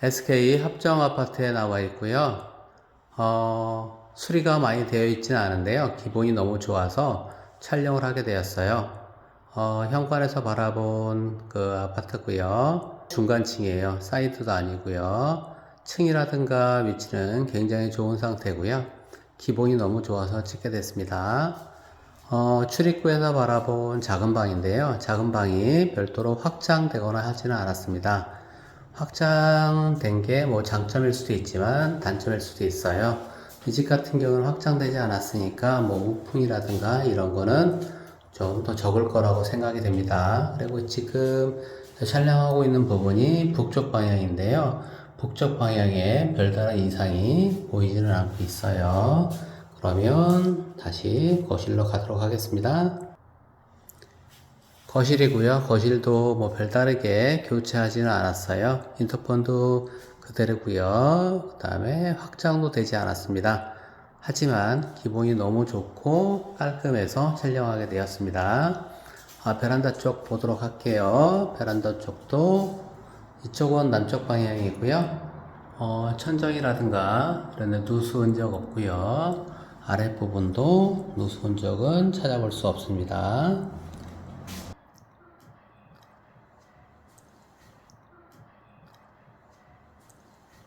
SK 합정 아파트에 나와 있고요. 어, 수리가 많이 되어 있지는 않은데요. 기본이 너무 좋아서 촬영을 하게 되었어요. 어, 현관에서 바라본 그 아파트고요. 중간층이에요. 사이드도 아니고요. 층이라든가 위치는 굉장히 좋은 상태고요. 기본이 너무 좋아서 찍게 됐습니다. 어, 출입구에서 바라본 작은 방인데요. 작은 방이 별도로 확장되거나 하지는 않았습니다. 확장된 게 뭐 장점일 수도 있지만 단점일 수도 있어요. 이 집 같은 경우는 확장되지 않았으니까 뭐 우풍이라든가 이런 거는 좀더 적을 거라고 생각이 됩니다. 그리고 지금 촬영하고 있는 부분이 북쪽 방향인데요. 북쪽 방향에 별다른 이상이 보이지는 않고 있어요. 그러면 다시 거실로 가도록 하겠습니다. 거실이고요. 거실도 뭐 별다르게 교체하지는 않았어요. 인터폰도 그대로고요. 그 다음에 확장도 되지 않았습니다. 하지만 기본이 너무 좋고 깔끔해서 촬영하게 되었습니다. 아, 베란다 쪽 보도록 할게요. 베란다 쪽도 이쪽은 남쪽 방향이고요. 어, 천정이라든가 이런 누수 흔적 없고요. 아랫부분도 누수 흔적은 찾아볼 수 없습니다.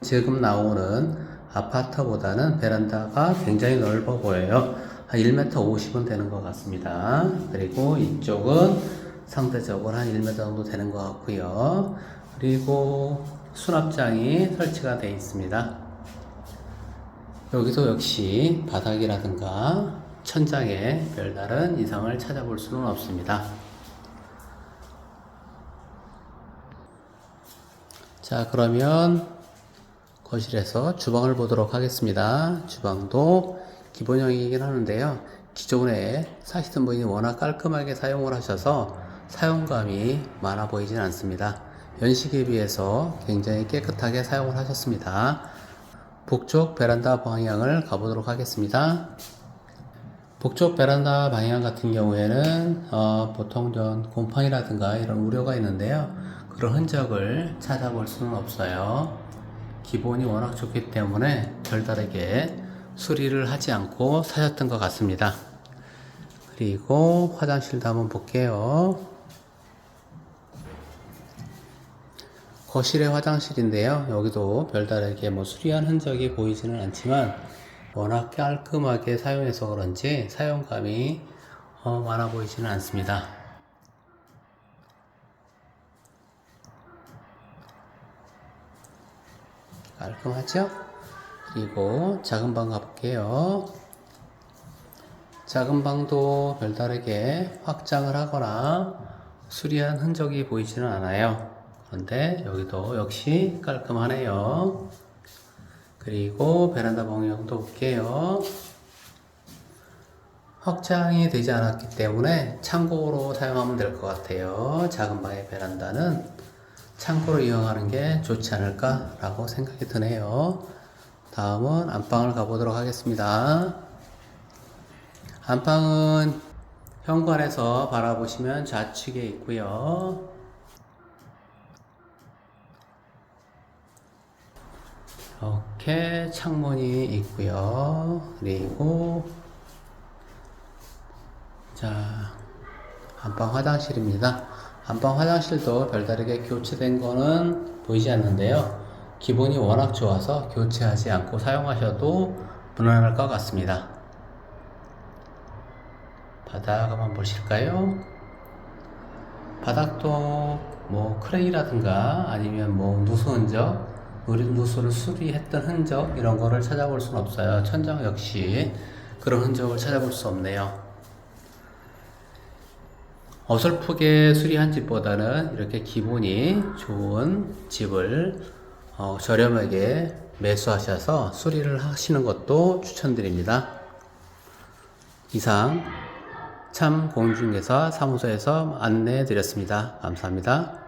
지금 나오는 아파트보다는 베란다가 굉장히 넓어 보여요. 한 1m 50은 되는 것 같습니다. 그리고 이쪽은 상대적으로 한 1m 정도 되는 것 같고요. 그리고 수납장이 설치가 되어 있습니다. 여기도 역시 바닥이라든가 천장에 별다른 이상을 찾아볼 수는 없습니다. 자, 그러면 거실에서 주방을 보도록 하겠습니다. 주방도 기본형이긴 하는데요. 기존에 사시던 분이 워낙 깔끔하게 사용을 하셔서 사용감이 많아 보이진 않습니다. 연식에 비해서 굉장히 깨끗하게 사용을 하셨습니다. 북쪽 베란다 방향을 가보도록 하겠습니다. 북쪽 베란다 방향 같은 경우에는 어, 보통 전 곰팡이라든가 이런 우려가 있는데요. 그런 흔적을 찾아볼 수는 없어요. 기본이 워낙 좋기 때문에 별다르게 수리를 하지 않고 사셨던 것 같습니다. 그리고 화장실도 한번 볼게요. 거실의 화장실인데요. 여기도 별다르게 뭐 수리한 흔적이 보이지는 않지만 워낙 깔끔하게 사용해서 그런지 사용감이 어, 많아 보이지는 않습니다. 깔끔하죠? 그리고 작은 방 가볼게요. 작은 방도 별다르게 확장을 하거나 수리한 흔적이 보이지는 않아요. 그런데 여기도 역시 깔끔하네요. 그리고 베란다 방향도 볼게요. 확장이 되지 않았기 때문에 창고로 사용하면 될 것 같아요. 작은 방의 베란다는 창고로 이용하는 게 좋지 않을까라고 생각이 드네요. 다음은 안방을 가보도록 하겠습니다. 안방은 현관에서 바라보시면 좌측에 있고요. 이렇게 창문이 있고요. 그리고 자 안방 화장실입니다. 안방 화장실도 별다르게 교체된 거는 보이지 않는데요. 기본이 워낙 좋아서 교체하지 않고 사용하셔도 무난할 것 같습니다. 바닥 한번 보실까요? 바닥도 뭐 크레이라든가 아니면 뭐 누수 흔적, 우리 누수를 수리했던 흔적 이런 거를 찾아볼 수는 없어요. 천장 역시 그런 흔적을 찾아볼 수 없네요. 어설프게 수리한 집보다는 이렇게 기분이 좋은 집을 어, 저렴하게 매수하셔서 수리를 하시는 것도 추천드립니다. 이상 참 공중개사 사무소에서 안내해 드렸습니다. 감사합니다.